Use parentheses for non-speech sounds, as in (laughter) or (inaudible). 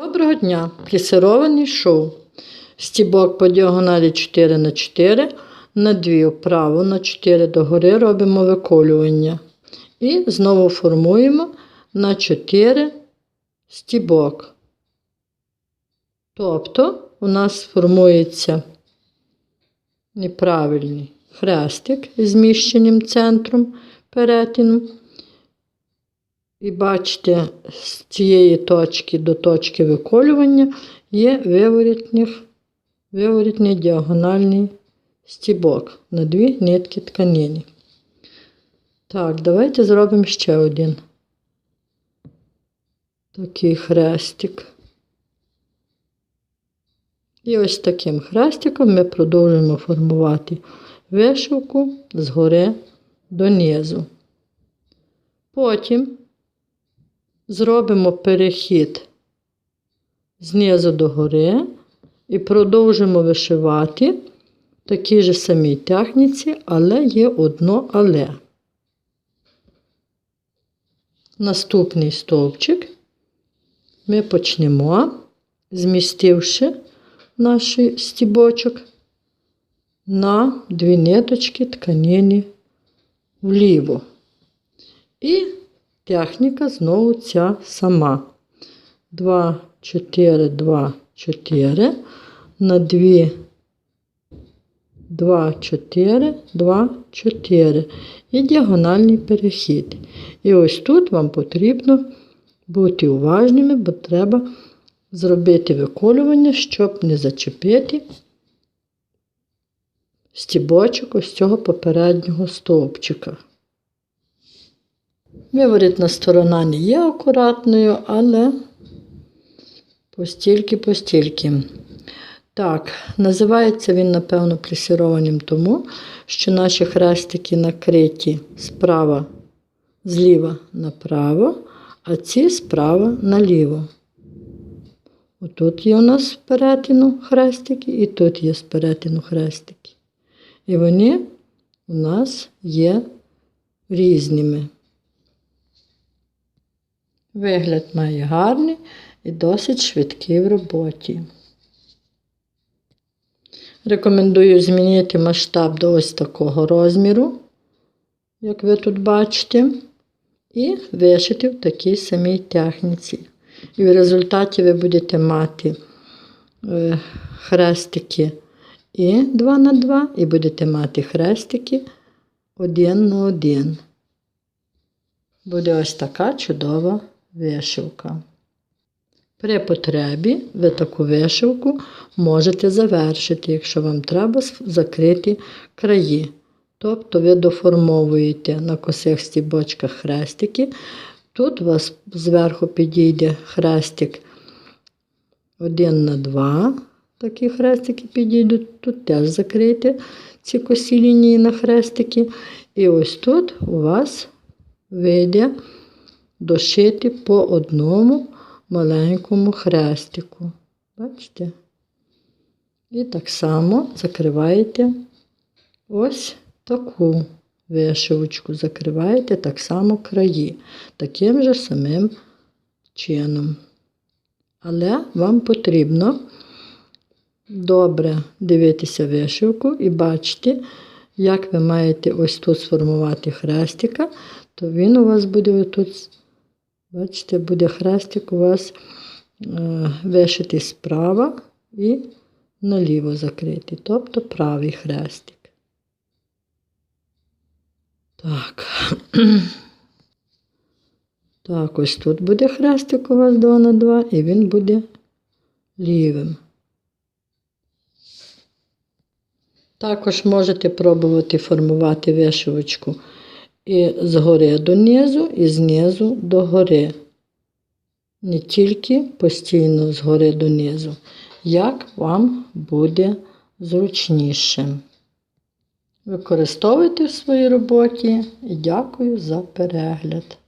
Доброго дня! Плісирований шов. Стібок по діагоналі 4 на 4 на 2 вправо, на 4 догори робимо виколювання. І знову формуємо на 4 стібок. Тобто у нас формується неправильний хрестик з зміщеним центром перетину. І бачите, з цієї точки до точки виколювання є виворітний діагональний стібок на дві нитки тканини. Так, давайте зробимо ще один такий хрестик. І ось таким хрестиком ми продовжуємо формувати вишивку згори донизу. Потім зробимо перехід знизу до гори і продовжимо вишивати в такій же самій техніці, але є одно але. Наступний стовпчик ми почнемо, змістивши наш стібочок на дві ниточки тканини вліво. І техніка знову ця сама. 2, 4, 2, 4 на 2, 2, 4, 2, 4 і діагональний перехід. І ось тут вам потрібно бути уважними, бо треба зробити виколювання, щоб не зачепити стібочок ось цього попереднього стовпчика. Виворітна сторона не є акуратною, але постільки-постільки. Так, називається він, напевно, плісірованим тому, що наші хрестики накриті справа, зліва направо, а ці справа наліво. Отут є у нас перетину хрестики, і тут є перетину хрестики. І вони у нас є різними. Вигляд має гарний і досить швидкий в роботі. Рекомендую змінити масштаб до ось такого розміру, як ви тут бачите, і вишити в такій самій техніці. І в результаті ви будете мати е, хрестики і 2 на 2, і будете мати хрестики 1 на 1. Буде ось така чудова вишивка. При потребі ви таку вишивку можете завершити, якщо вам треба закрити краї. Тобто ви доформовуєте на косих стібочках хрестики. Тут у вас зверху підійде хрестик 1 на 2. Такі хрестики підійдуть. Тут теж закрийте ці косі лінії на хрестики. І ось тут у вас вийде дошити по одному маленькому хрестику. Бачите? І так само закриваєте ось таку вишивочку, закриваєте так само краї, таким же самим чином. Але вам потрібно добре дивитися вишивку і бачити, як ви маєте ось тут сформувати хрестика, то він у вас буде отут, бачите, буде хрестик у вас е, вишитий справа і наліво закритий, тобто правий хрестик. Так. (clears throat) Так, ось тут буде хрестик у вас 2 на 2, і він буде лівим. Також можете пробувати формувати вишивочку і згори донизу, і знизу до гори. Не тільки постійно згори донизу, як вам буде зручніше. Використовуйте в своїй роботі і дякую за перегляд.